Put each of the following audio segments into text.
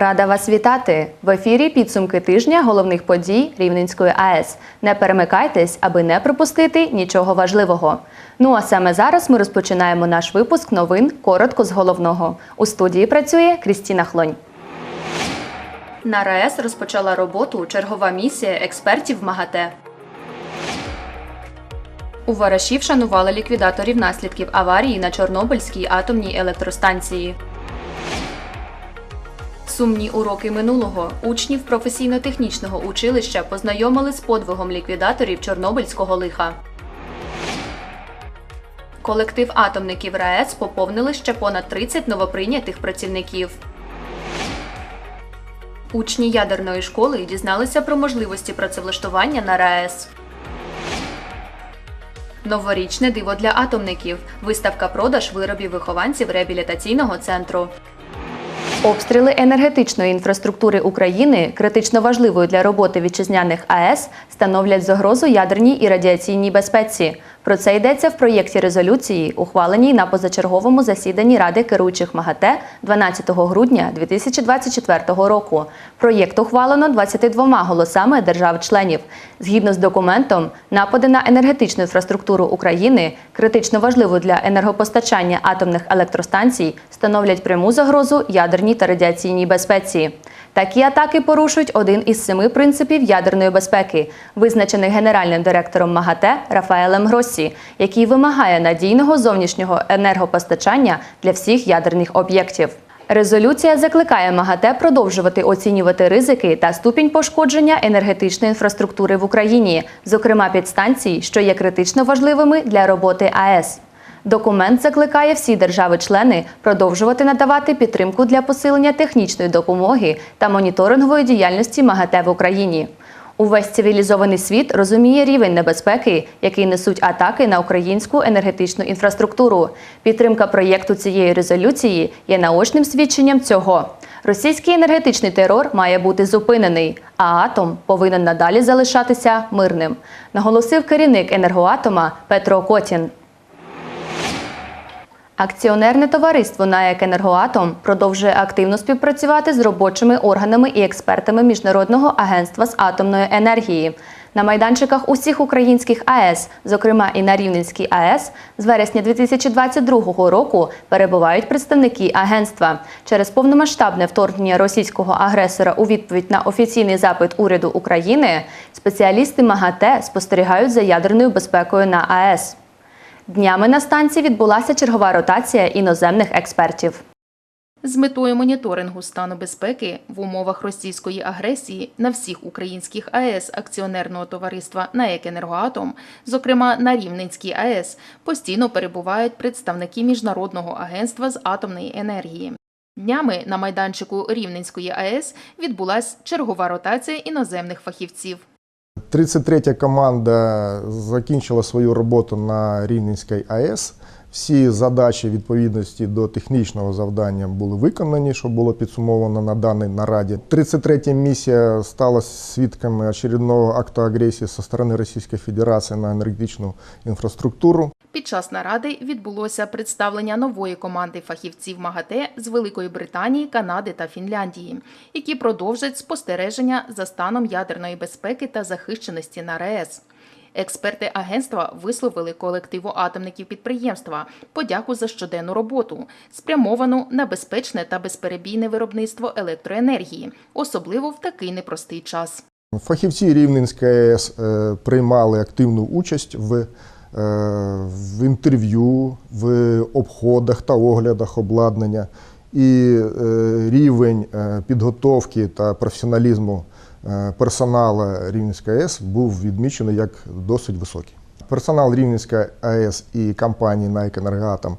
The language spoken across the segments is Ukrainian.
Рада вас вітати в ефірі. Підсумки тижня головних подій Рівненської АЕС. Не перемикайтесь, аби не пропустити нічого важливого. Ну а саме зараз ми розпочинаємо наш випуск новин коротко з головного. У студії працює Крістіна Хлонь. На РАЕС розпочала роботу чергова місія експертів МАГАТЕ. У Вараші вшанували ліквідаторів наслідків аварії на Чорнобильській атомній електростанції. Сумні уроки минулого учнів професійно-технічного училища познайомили з подвигом ліквідаторів Чорнобильського лиха. Колектив атомників РаЕС поповнили ще понад 30 новоприйнятих працівників. Учні ядерної школи дізналися про можливості працевлаштування на РаЕС. Новорічне диво для атомників. Виставка продаж виробів вихованців реабілітаційного центру. Обстріли енергетичної інфраструктури України, критично важливої для роботи вітчизняних АЕС, становлять загрозу ядерній і радіаційній безпеці. Про це йдеться в проєкті резолюції, ухваленій на позачерговому засіданні Ради керуючих МАГАТЕ 12 грудня 2024 року. Проєкт ухвалено 22 голосами держав-членів. Згідно з документом, напади на енергетичну інфраструктуру України, критично важливу для енергопостачання атомних електростанцій, становлять пряму загрозу ядерній та радіаційній безпеці. Такі атаки порушують один із семи принципів ядерної безпеки, визначений генеральним директором МАГАТЕ Рафаелем Гроссі, який вимагає надійного зовнішнього енергопостачання для всіх ядерних об'єктів. Резолюція закликає МАГАТЕ продовжувати оцінювати ризики та ступінь пошкодження енергетичної інфраструктури в Україні, зокрема підстанцій, що є критично важливими для роботи АЕС. Документ закликає всі держави-члени продовжувати надавати підтримку для посилення технічної допомоги та моніторингової діяльності МАГАТЕ в Україні. Увесь цивілізований світ розуміє рівень небезпеки, який несуть атаки на українську енергетичну інфраструктуру. Підтримка проєкту цієї резолюції є наочним свідченням цього. Російський енергетичний терор має бути зупинений, а атом повинен надалі залишатися мирним, наголосив керівник енергоатома Петро Котін. Акціонерне товариство «НАЕК Енергоатом» продовжує активно співпрацювати з робочими органами і експертами Міжнародного агентства з атомної енергії. На майданчиках усіх українських АЕС, зокрема і на Рівненській АЕС, з вересня 2022 року перебувають представники агентства. Через повномасштабне вторгнення російського агресора у відповідь на офіційний запит уряду України спеціалісти МАГАТЕ спостерігають за ядерною безпекою на АЕС. Днями на станції відбулася чергова ротація іноземних експертів. З метою моніторингу стану безпеки в умовах російської агресії на всіх українських АЕС акціонерного товариства «НАЕК Енергоатом», зокрема на Рівненській АЕС, постійно перебувають представники Міжнародного агентства з атомної енергії. Днями на майданчику Рівненської АЕС відбулася чергова ротація іноземних фахівців. 33 команда закінчила свою роботу на Рівненській АЕС. Всі задачі відповідності до технічного завдання були виконані, що було підсумовано на даній нараді. 33 місія стала свідками очередного акту агресії зі сторони Російської Федерації на енергетичну інфраструктуру. Під час наради відбулося представлення нової команди фахівців МАГАТЕ з Великої Британії, Канади та Фінляндії, які продовжать спостереження за станом ядерної безпеки та захищеності на РЕС. Експерти агентства висловили колективу атомників підприємства подяку за щоденну роботу, спрямовану на безпечне та безперебійне виробництво електроенергії, особливо в такий непростий час. Фахівці Рівненської АЕС е, приймали активну участь в, е, в інтерв'ю, в обходах та оглядах обладнання. І е, рівень підготовки та професіоналізму е, персоналу Рівненської АЕС був відмічений як досить високий. Персонал Рівненської АЕС і компанії «НАЙК Енергоатом»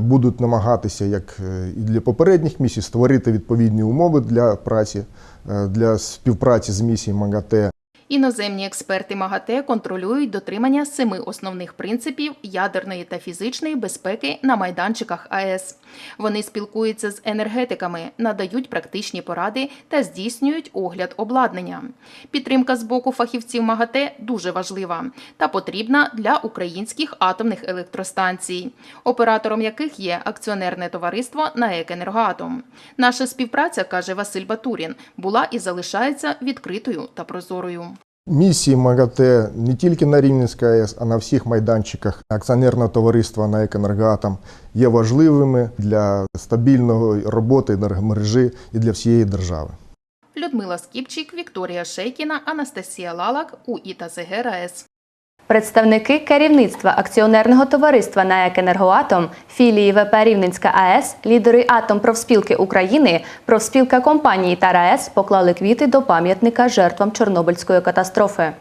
будуть намагатися, як е, і для попередніх місій, створити відповідні умови для праці, е, для співпраці з місією МАГАТЕ. Іноземні експерти МАГАТЕ контролюють дотримання семи основних принципів ядерної та фізичної безпеки на майданчиках АЕС. Вони спілкуються з енергетиками, надають практичні поради та здійснюють огляд обладнання. Підтримка з боку фахівців МАГАТЕ дуже важлива та потрібна для українських атомних електростанцій, оператором яких є акціонерне товариство НАЕК «Енергоатом». Наша співпраця, каже Василь Батурін, була і залишається відкритою та прозорою. Місії МАГАТЕ не тільки на Рівненській АЕС, а на всіх майданчиках акціонерного товариства на «Екенергоатом» є важливими для стабільної роботи енергомережі і для всієї держави. Людмила Скіпчик, Вікторія Шейкіна, Анастасія Лалак, УІ та ЗГ РаЕС. Представники керівництва акціонерного товариства «НАЕК Енергоатом», філії ВП Рівненська АЕС, лідери Атомпрофспілки України, профспілка компанії та РаЕС поклали квіти до пам'ятника жертвам Чорнобильської катастрофи.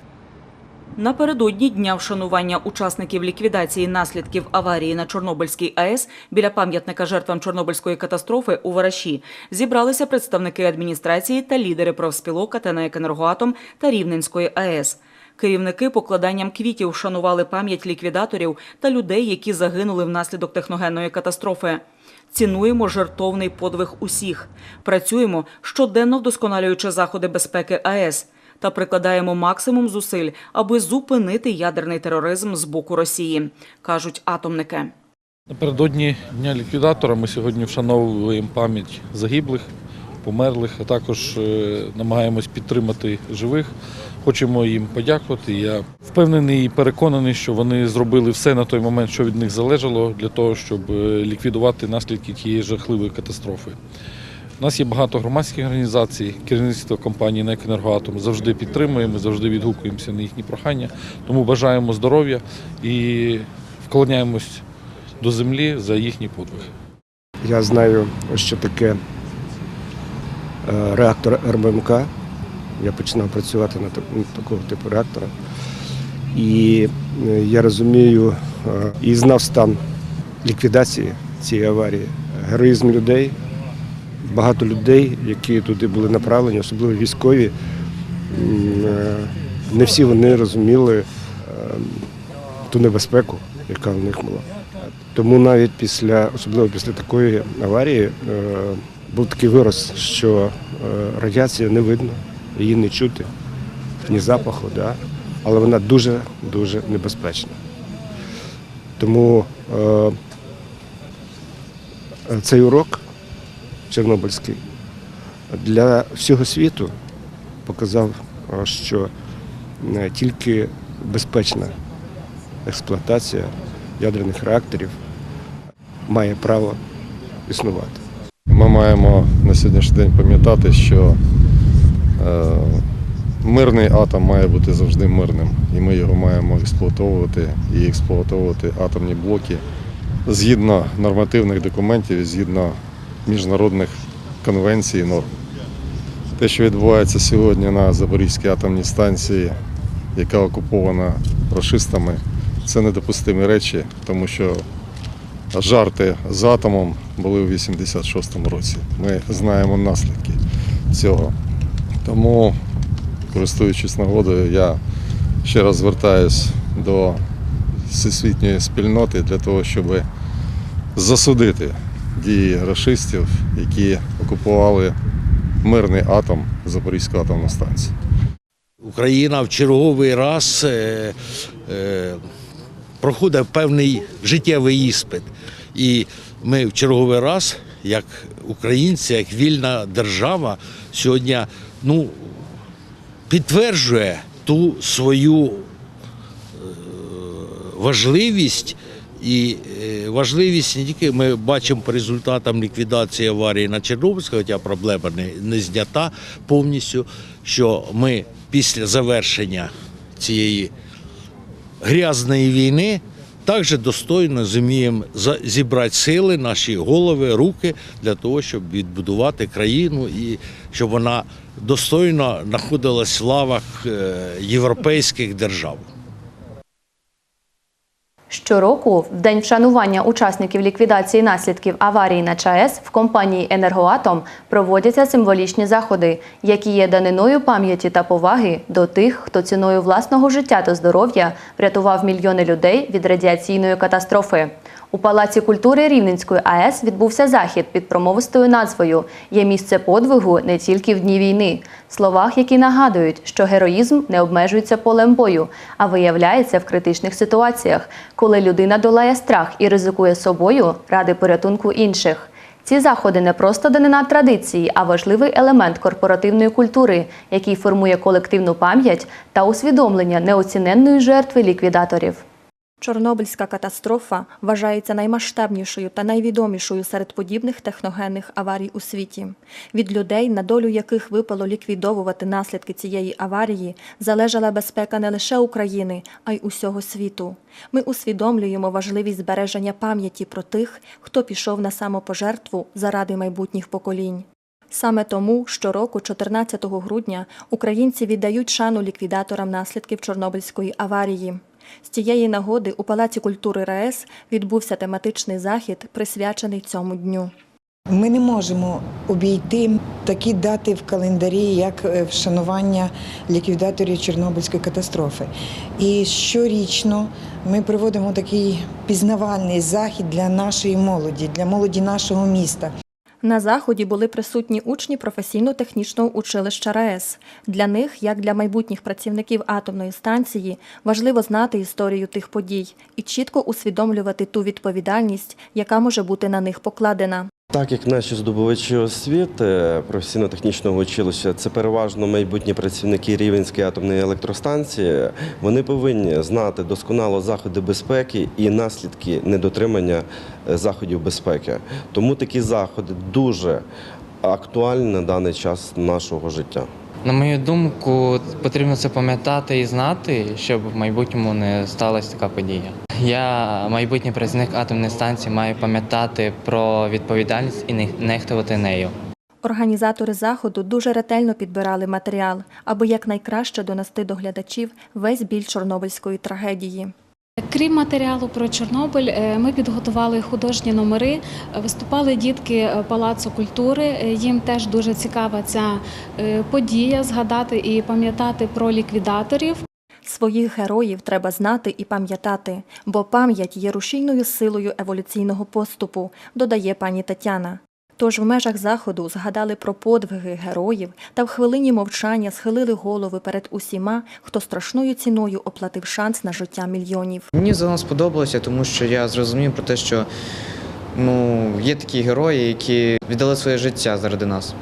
Напередодні дня вшанування учасників ліквідації наслідків аварії на Чорнобильській АЕС біля пам'ятника жертвам Чорнобильської катастрофи у Вараші зібралися представники адміністрації та лідери профспілок АТНЕК «Енергоатом» та Рівненської АЕС. Керівники покладанням квітів вшанували пам'ять ліквідаторів та людей, які загинули внаслідок техногенної катастрофи. Цінуємо жертовний подвиг усіх. Працюємо щоденно вдосконалюючи заходи безпеки АЕС та прикладаємо максимум зусиль, аби зупинити ядерний тероризм з боку Росії, кажуть атомники. Напередодні Дня ліквідатора ми сьогодні вшановуємо пам'ять загиблих, померлих, а також е, намагаємось підтримати живих. Хочемо їм подякувати. Я впевнений і переконаний, що вони зробили все на той момент, що від них залежало, для того, щоб е, ліквідувати наслідки тієї жахливої катастрофи. У нас є багато громадських організацій, керівництво компанії «НЕК «Енергоатом» завжди підтримує, ми завжди відгукуємося на їхні прохання. Тому бажаємо здоров'я і вклоняємось до землі за їхній подвиг. Я знаю, що таке реактор РБМК. Я починав працювати на такого типу реактора. І е, я розумію е, і знав стан ліквідації цієї аварії, героїзм людей. Багато людей, які туди були направлені, особливо військові, е, не всі вони розуміли е, ту небезпеку, яка в них була. Тому навіть після, особливо після такої аварії, е, був такий вираз, що е, радіація не видно, її не чути, ні запаху, да? але вона дуже-дуже небезпечна. Тому е, цей урок Чорнобильський для всього світу показав, е, що е, тільки безпечна експлуатація ядерних реакторів має право існувати. Ми маємо на сьогоднішній день пам'ятати, що е, мирний атом має бути завжди мирним, і ми його маємо експлуатовувати і експлуатовувати атомні блоки згідно нормативних документів, згідно міжнародних конвенцій і норм. Те, що відбувається сьогодні на Запорізькій атомній станції, яка окупована рашистами, це недопустимі речі, тому що жарти з атомом були у 86-му році. Ми знаємо наслідки цього. Тому, користуючись нагодою, я ще раз звертаюсь до всесвітньої спільноти для того, щоб засудити дії рашистів, які окупували мирний атом Запорізьку атомну станцію. Україна в черговий раз е, е, проходить певний життєвий іспит. І ми в черговий раз, як українці, як вільна держава, сьогодні ну, підтверджує ту свою е, важливість. І е, важливість не тільки ми бачимо по результатам ліквідації аварії на Чорнобильській, хоча проблема не, не знята повністю, що ми після завершення цієї грязної війни також достойно зуміємо зібрати сили, наші голови, руки для того, щоб відбудувати країну і щоб вона достойно знаходилась в лавах е, європейських держав. Щороку, в день вшанування учасників ліквідації наслідків аварії на ЧАЕС в компанії Енергоатом проводяться символічні заходи, які є даниною пам'яті та поваги до тих, хто ціною власного життя та здоров'я врятував мільйони людей від радіаційної катастрофи. У Палаці культури Рівненської АЕС відбувся захід під промовистою назвою Є місце подвигу не тільки в дні війни. Словах, які нагадують, що героїзм не обмежується полем бою, а виявляється в критичних ситуаціях, коли людина долає страх і ризикує собою ради порятунку інших. Ці заходи не просто данина традиції, а важливий елемент корпоративної культури, який формує колективну пам'ять та усвідомлення неоціненної жертви ліквідаторів. Чорнобильська катастрофа вважається наймасштабнішою та найвідомішою серед подібних техногенних аварій у світі. Від людей, на долю яких випало ліквідовувати наслідки цієї аварії, залежала безпека не лише України, а й усього світу. Ми усвідомлюємо важливість збереження пам'яті про тих, хто пішов на самопожертву заради майбутніх поколінь. Саме тому щороку, 14 грудня, українці віддають шану ліквідаторам наслідків Чорнобильської аварії. З цієї нагоди у Палаці культури РаЕС відбувся тематичний захід, присвячений цьому дню. Ми не можемо обійти такі дати в календарі, як е, вшанування ліквідаторів Чорнобильської катастрофи. І щорічно ми проводимо такий пізнавальний захід для нашої молоді, для молоді нашого міста. На заході були присутні учні професійно-технічного училища РаЕС. Для них, як для майбутніх працівників атомної станції, важливо знати історію тих подій і чітко усвідомлювати ту відповідальність, яка може бути на них покладена. Так як наші здобувачі освіти професійно-технічного училища це переважно майбутні працівники Рівенської атомної електростанції, вони повинні знати досконало заходи безпеки і наслідки недотримання е, заходів безпеки. Тому такі заходи дуже актуальні на даний час нашого життя. На мою думку, потрібно це пам'ятати і знати, щоб в майбутньому не сталася така подія. Я, майбутній працівник атомної станції, маю пам'ятати про відповідальність і не нехтувати нею. Організатори заходу дуже ретельно підбирали матеріал, аби якнайкраще донести до глядачів весь біль Чорнобильської трагедії. Крім матеріалу про Чорнобиль, е, ми підготували художні номери. Виступали дітки е, Палацу культури. Е, Їм теж дуже цікава ця подія згадати і пам'ятати про ліквідаторів. Своїх героїв треба знати і пам'ятати, бо пам'ять є рушійною силою еволюційного поступу, додає пані Тетяна. Тож в межах заходу згадали про подвиги героїв та в хвилині мовчання схилили голови перед усіма, хто страшною ціною оплатив шанс на життя мільйонів. Мені загалом сподобалося, тому що я зрозумів про те, що ну, є такі герої, які віддали своє життя заради нас.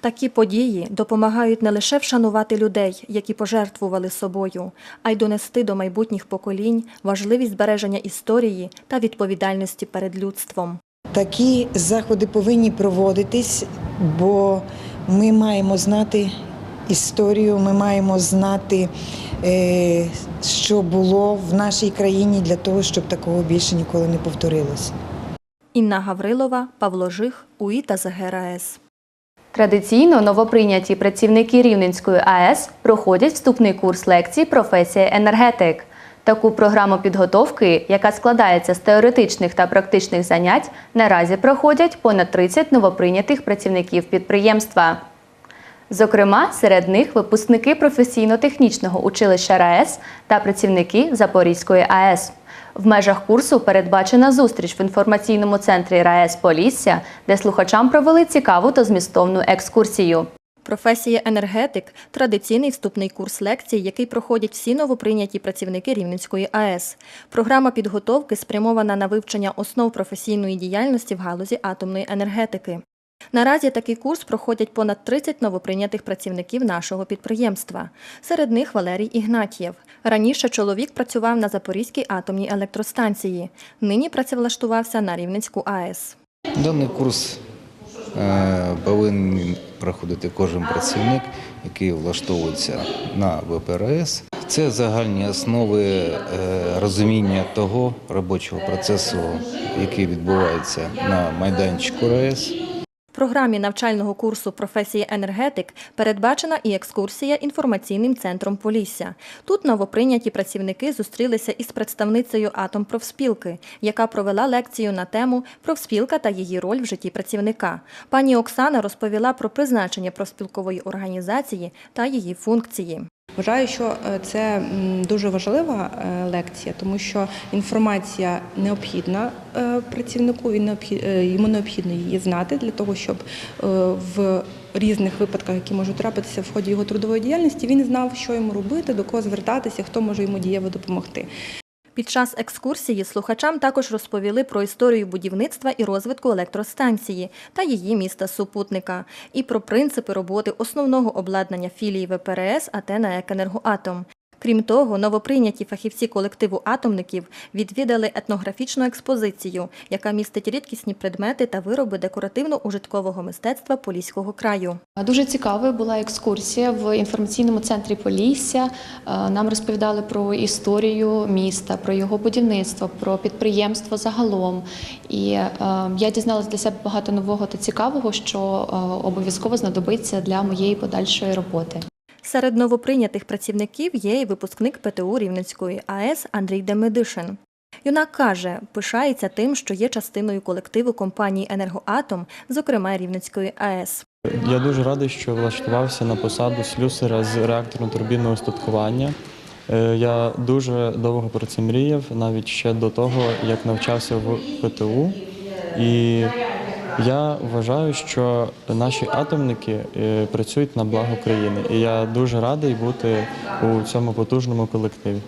Такі події допомагають не лише вшанувати людей, які пожертвували собою, а й донести до майбутніх поколінь важливість збереження історії та відповідальності перед людством. Такі заходи повинні проводитись, бо ми маємо знати історію, ми маємо знати, е, що було в нашій країні для того, щоб такого більше ніколи не повторилось. Інна Гаврилова, Павло Жих, УІ та ЗГРАЕС. Традиційно новоприйняті працівники Рівненської АЕС проходять вступний курс лекцій професія енергетик. Таку програму підготовки, яка складається з теоретичних та практичних занять, наразі проходять понад 30 новоприйнятих працівників підприємства. Зокрема, серед них випускники професійно-технічного училища РаЕС та працівники Запорізької АЕС. В межах курсу передбачена зустріч в інформаційному центрі РаЕС Полісся, де слухачам провели цікаву та змістовну екскурсію. Професія енергетик традиційний вступний курс лекцій, який проходять всі новоприйняті працівники Рівненської АЕС. Програма підготовки спрямована на вивчення основ професійної діяльності в галузі атомної енергетики. Наразі такий курс проходять понад 30 новоприйнятих працівників нашого підприємства. Серед них Валерій Ігнатієв. Раніше чоловік працював на Запорізькій атомній електростанції. Нині працевлаштувався на Рівненську АЕС. Даний курс е, повинен проходити кожен працівник, який влаштовується на ВПРС. Це загальні основи е, розуміння того робочого процесу, який відбувається на майданчику РАЕС. Програмі навчального курсу професії енергетик передбачена і екскурсія інформаційним центром Полісся. Тут новоприйняті працівники зустрілися із представницею Атомпрофспілки, яка провела лекцію на тему профспілка та її роль в житті працівника. Пані Оксана розповіла про призначення профспілкової організації та її функції. Вважаю, що е, це дуже важлива е, лекція, тому що інформація необхідна е, працівнику, він йому необхідно її знати для того, щоб в різних випадках, які можуть трапитися в ході його трудової діяльності, він знав, що йому робити, до кого звертатися, хто може йому дієво допомогти. Під час екскурсії слухачам також розповіли про історію будівництва і розвитку електростанції та її міста супутника, і про принципи роботи основного обладнання філії ВПРС на «Екенергоатом». Крім того, новоприйняті фахівці колективу атомників відвідали етнографічну експозицію, яка містить рідкісні предмети та вироби декоративно-ужиткового мистецтва Поліського краю. Дуже цікавою була екскурсія в інформаційному центрі Полісся. Е, Нам розповідали про історію міста, про його будівництво, про підприємство загалом. І е, я дізналася для себе багато нового та цікавого, що е, обов'язково знадобиться для моєї подальшої роботи. Серед новоприйнятих працівників є і випускник ПТУ Рівненської АЕС Андрій Демидишин. Юнак каже, пишається тим, що є частиною колективу компанії Енергоатом, зокрема Рівненської АЕС. Я дуже радий, що влаштувався на посаду слюсаря з реакторно-турбінного устаткування. Е, Я дуже довго про це мріяв, навіть ще до того, як навчався в ПТУ. І я вважаю, що наші атомники е, працюють на благо країни. І я дуже радий бути у цьому потужному колективі.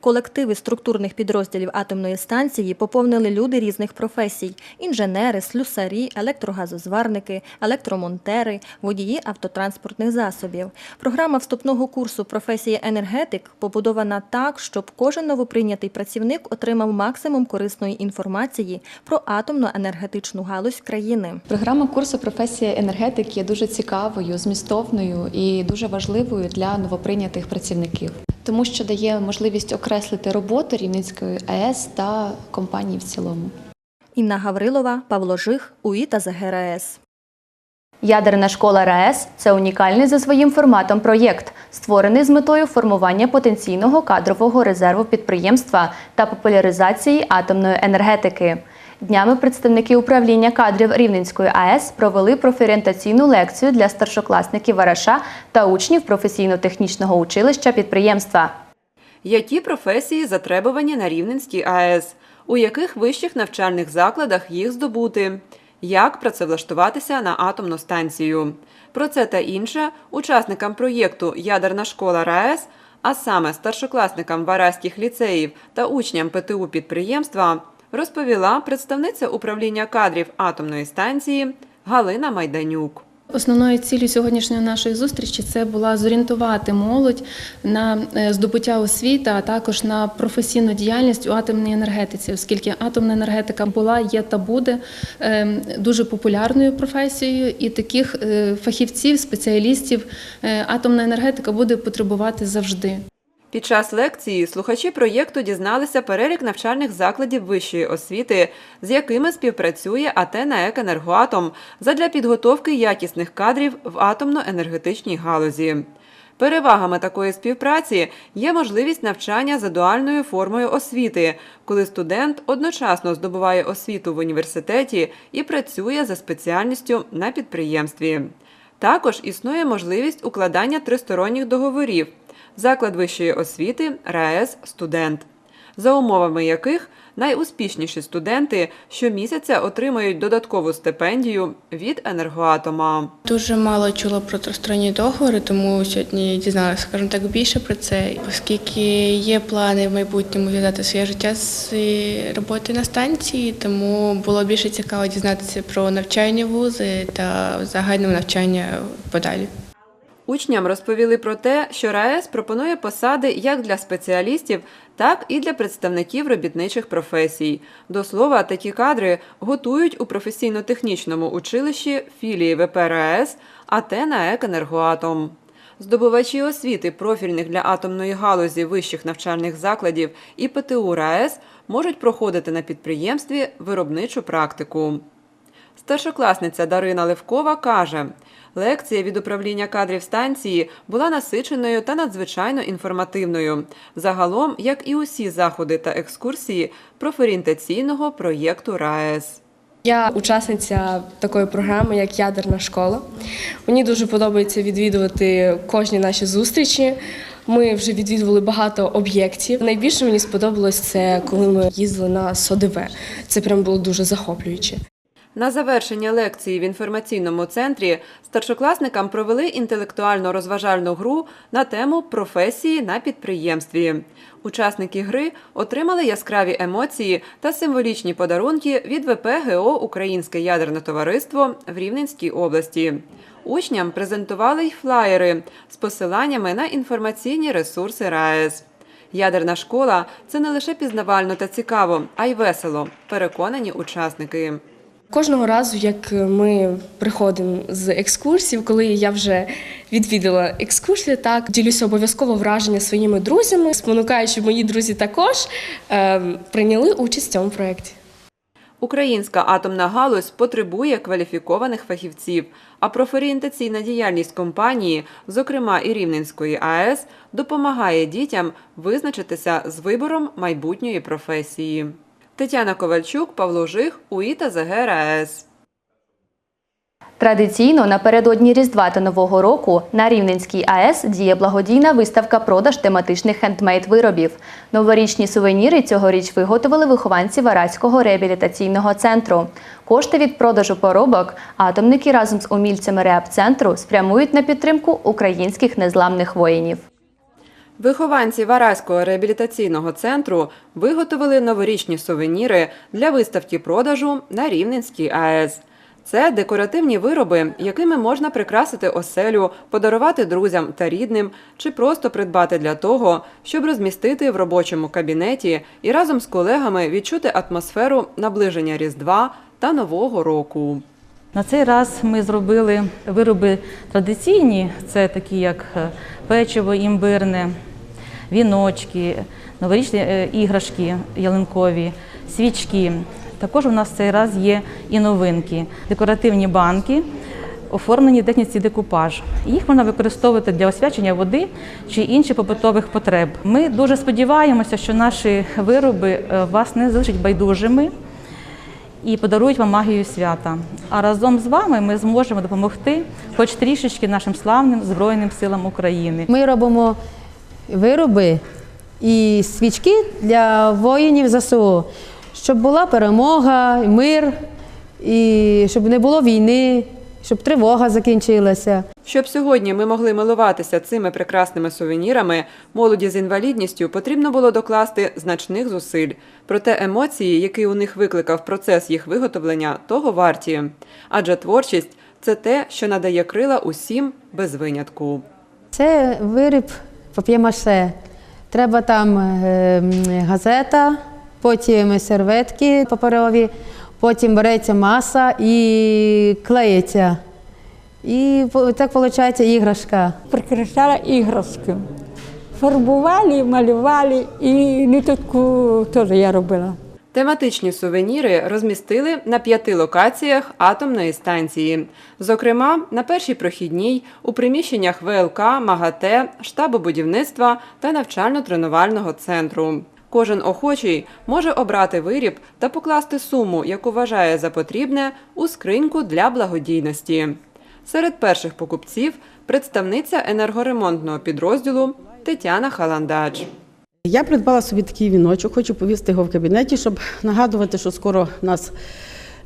Колективи структурних підрозділів атомної станції поповнили люди різних професій: інженери, слюсарі, електрогазозварники, електромонтери, водії автотранспортних засобів. Програма вступного курсу професії енергетик побудована так, щоб кожен новоприйнятий працівник отримав максимум корисної інформації про атомно-енергетичну галузь країни. Програма курсу професія енергетик є дуже цікавою, змістовною і дуже важливою для новоприйнятих працівників, тому що дає можливість окреслити роботу Рівненської АЕС та компанії в цілому. Інна Гаврилова, Павло Жих, УІ та ЗГРАЕС. Ядерна школа РаЕС це унікальний за своїм форматом проєкт, створений з метою формування потенційного кадрового резерву підприємства та популяризації атомної енергетики. Днями представники управління кадрів Рівненської АЕС провели профорієнтаційну лекцію для старшокласників Вараша та учнів професійно-технічного училища підприємства. Які професії затребувані на Рівненській АЕС? У яких вищих навчальних закладах їх здобути? Як працевлаштуватися на атомну станцію? Про це та інше учасникам проєкту Ядерна школа РаЕС, а саме старшокласникам вараських ліцеїв та учням ПТУ підприємства, розповіла представниця управління кадрів атомної станції Галина Майданюк. Основною цілею сьогоднішньої нашої зустрічі це була зорієнтувати молодь на е, здобуття освіти, а також на професійну діяльність у атомній енергетиці, оскільки атомна енергетика була, є та буде е, дуже популярною професією, і таких е, фахівців, спеціалістів е, атомна енергетика буде потребувати завжди. Під час лекції слухачі проєкту дізналися перелік навчальних закладів вищої освіти, з якими співпрацює АТ «НАЕК Енергоатом задля підготовки якісних кадрів в атомно-енергетичній галузі. Перевагами такої співпраці є можливість навчання за дуальною формою освіти, коли студент одночасно здобуває освіту в університеті і працює за спеціальністю на підприємстві. Також існує можливість укладання тристоронніх договорів заклад вищої освіти, РаЕС, студент, за умовами яких найуспішніші студенти щомісяця отримують додаткову стипендію від енергоатома. Дуже мало чула про тристоронні договори, тому сьогодні дізналася, скажімо так, більше про це, оскільки є плани в майбутньому зв'язати своє життя з роботи на станції, тому було більше цікаво дізнатися про навчальні вузи та загальне навчання подалі. Учням розповіли про те, що РаЕС пропонує посади як для спеціалістів, так і для представників робітничих професій. До слова, такі кадри готують у професійно-технічному училищі філії ВП РаЕС АТ «НАЕК Енергоатом. Здобувачі освіти профільних для атомної галузі вищих навчальних закладів і ПТУ РаЕС можуть проходити на підприємстві виробничу практику. Старшокласниця Дарина Левкова каже, лекція від управління кадрів станції була насиченою та надзвичайно інформативною. Загалом, як і усі заходи та екскурсії профорієнтаційного проєкту РаЕС. Я учасниця такої програми, як ядерна школа. Мені дуже подобається відвідувати кожні наші зустрічі. Ми вже відвідували багато об'єктів. Найбільше мені сподобалось це, коли ми їздили на СОДВ. Це прям було дуже захоплююче. На завершення лекції в інформаційному центрі старшокласникам провели інтелектуально-розважальну гру на тему професії на підприємстві. Учасники гри отримали яскраві емоції та символічні подарунки від ВП ГО Українське ядерне товариство в Рівненській області. Учням презентували й флаєри з посиланнями на інформаційні ресурси РаЕС. Ядерна школа це не лише пізнавально та цікаво, а й весело, переконані учасники. Кожного разу, як ми приходимо з екскурсів, коли я вже відвідала екскурсію, так ділюся обов'язково враження своїми друзями, спонукаю, щоб мої друзі також е, прийняли участь в цьому проєкті. Українська атомна галузь потребує кваліфікованих фахівців, а профорієнтаційна діяльність компанії, зокрема і Рівненської АЕС, допомагає дітям визначитися з вибором майбутньої професії. Тетяна Ковальчук, Павло Жих, УІТА ЗГ РаЕС. Традиційно напередодні Різдва та Нового року на Рівненській АЕС діє благодійна виставка продаж тематичних хендмейд-виробів. Новорічні сувеніри цьогоріч виготовили вихованці Вараського реабілітаційного центру. Кошти від продажу поробок атомники разом з умільцями реабцентру спрямують на підтримку українських незламних воїнів. Вихованці Вараського реабілітаційного центру виготовили новорічні сувеніри для виставки продажу на Рівненській АЕС. Це декоративні вироби, якими можна прикрасити оселю, подарувати друзям та рідним, чи просто придбати для того, щоб розмістити в робочому кабінеті і разом з колегами відчути атмосферу наближення Різдва та Нового року. На цей раз ми зробили вироби традиційні, це такі як е, печиво імбирне, віночки, новорічні е, іграшки ялинкові, свічки. Також у нас в цей раз є і новинки, декоративні банки, оформлені в техніці декупаж. Їх можна використовувати для освячення води чи інших побутових потреб. Ми дуже сподіваємося, що наші вироби е, вас не залишать байдужими і подарують вам магію свята. А разом з вами ми зможемо допомогти хоч трішечки нашим славним Збройним силам України. Ми робимо вироби і свічки для воїнів ЗСУ, щоб була перемога, мир, і щоб не було війни, щоб тривога закінчилася. Щоб сьогодні ми могли милуватися цими прекрасними сувенірами, молоді з інвалідністю потрібно було докласти значних зусиль. Проте емоції, які у них викликав процес їх виготовлення, того варті. Адже творчість це те, що надає крила усім без винятку. Це виріб пап'є-маше. Треба там е, газета, потім серветки паперові, потім береться маса і клеїться. І так виходить іграшка. прикрашала іграшки. Фарбували, малювали і ниточку теж я робила. Тематичні сувеніри розмістили на п'яти локаціях атомної станції. Зокрема, на першій прохідній, у приміщеннях ВЛК, МАГАТЕ, штабу будівництва та навчально-тренувального центру. Кожен охочий може обрати виріб та покласти суму, яку вважає за потрібне, у скриньку для благодійності. Серед перших покупців представниця енергоремонтного підрозділу Тетяна Халандач. Я придбала собі такий віночок, хочу повісти його в кабінеті, щоб нагадувати, що скоро у нас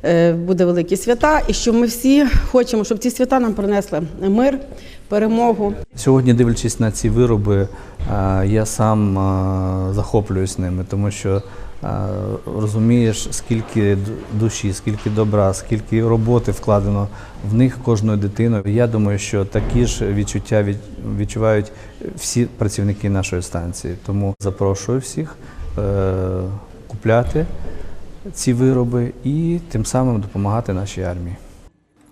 е, буде великі свята, і що ми всі хочемо, щоб ці свята нам принесли мир, перемогу. Сьогодні, дивлячись на ці вироби, е, я сам е, захоплююсь ними, тому що розумієш, скільки душі, скільки добра, скільки роботи вкладено в них кожною дитиною. Я думаю, що такі ж відчуття відчувають всі працівники нашої станції. Тому запрошую всіх е, купляти ці вироби і тим самим допомагати нашій армії.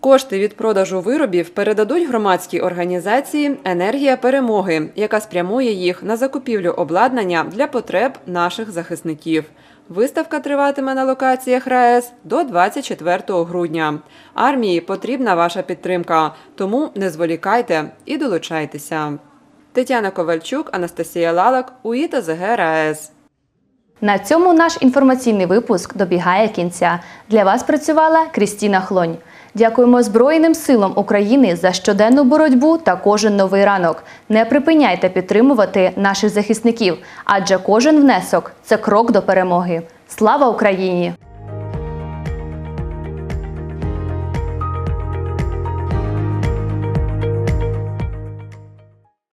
Кошти від продажу виробів передадуть громадській організації Енергія перемоги, яка спрямує їх на закупівлю обладнання для потреб наших захисників. Виставка триватиме на локаціях РаЕС до 24 грудня. Армії потрібна ваша підтримка, тому не зволікайте і долучайтеся. Тетяна Ковальчук, Анастасія Лалак, УІТА ЗГ РаЕС. На цьому наш інформаційний випуск добігає кінця. Для вас працювала Крістіна Хлонь. Дякуємо Збройним силам України за щоденну боротьбу та кожен новий ранок. Не припиняйте підтримувати наших захисників, адже кожен внесок це крок до перемоги. Слава Україні!